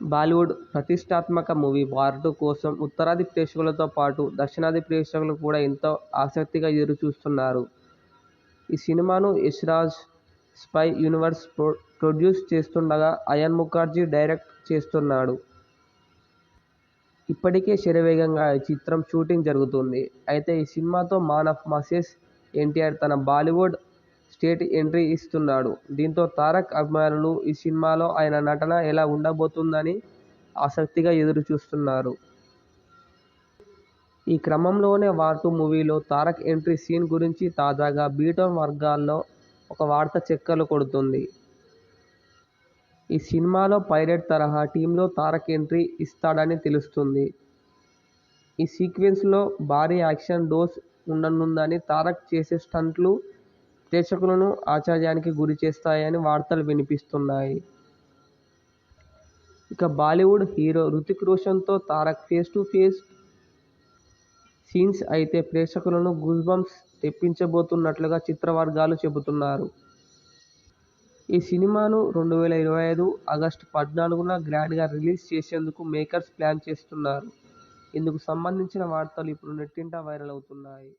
బాలీవుడ్ ప్రతిష్టాత్మక movie war కోసం ఉత్తరాది ప్రేక్షకులతో పాటు దక్షిణాది ప్రేక్షకులు కూడా ఎంతో ఆసక్తిగా ఎదురుచూస్తున్నారు. ఈ సినిమాను Yash Raj spy universe produce చేస్తుండగా అయాన్ ముఖర్జీ డైరెక్ట్ చేస్తున్నాడు. ఇప్పటికే శరవేగంగా ఈ చిత్రం షూటింగ్ జరుగుతుంది అయితే ఈ సినిమాతో మాన్ ఆఫ్ మాసెస్ ఎన్టీఆర్ తన బాలీవుడ్ స్టేట్ ఎంట్రీ ఇస్తున్నాడు. దీంతో తారక్ అభిమానులు ఈ సినిమాలో ఆయన నటన ఎలా ఉండబోతుందని ఆసక్తిగా ఎదురుచూస్తున్నారు. ఈ క్రమంలోనే వార్ టూ మూవీలో తారక్ ఎంట్రీ సీన్ గురించి తాజాగా బీటౌన్ వర్గాల్లో ఒక వార్త చక్కర్లు కొడుతోంది. ఈ సినిమాలో పైరేట్ తరహా థీమ్లో తారక్ ఎంట్రీ ఇస్తాడని తెలుస్తోంది. ఈ సీక్వెన్స్లో భారీ యాక్షన్ డోస్ ఉండనుందని, తారక్ చేసే స్టంట్లు ప్రేక్షకులను ఆశ్చర్యానికి గురిచేస్తాయని వార్తలు వినిపిస్తున్నాయి. ఇక Bollywood hero Hrithik రోషన్తో Tarak face to face scenes అయితే ప్రేక్షకులను గూస్ బంప్స్ తెప్పించబోతున్నట్లుగా చిత్రవర్గాలు చెబుతున్నారు ఈ సినిమాను రెండు వేల ఇరవై ఐదు ఆగస్టు పద్నాలుగున గ్రాండ్గా రిలీజ్ చేసేందుకు మేకర్స్ ప్లాన్ చేస్తున్నారు. ఇందుకు సంబంధించిన వార్తలు ఇప్పుడు నెట్టింట వైరల్ అవుతున్నాయి.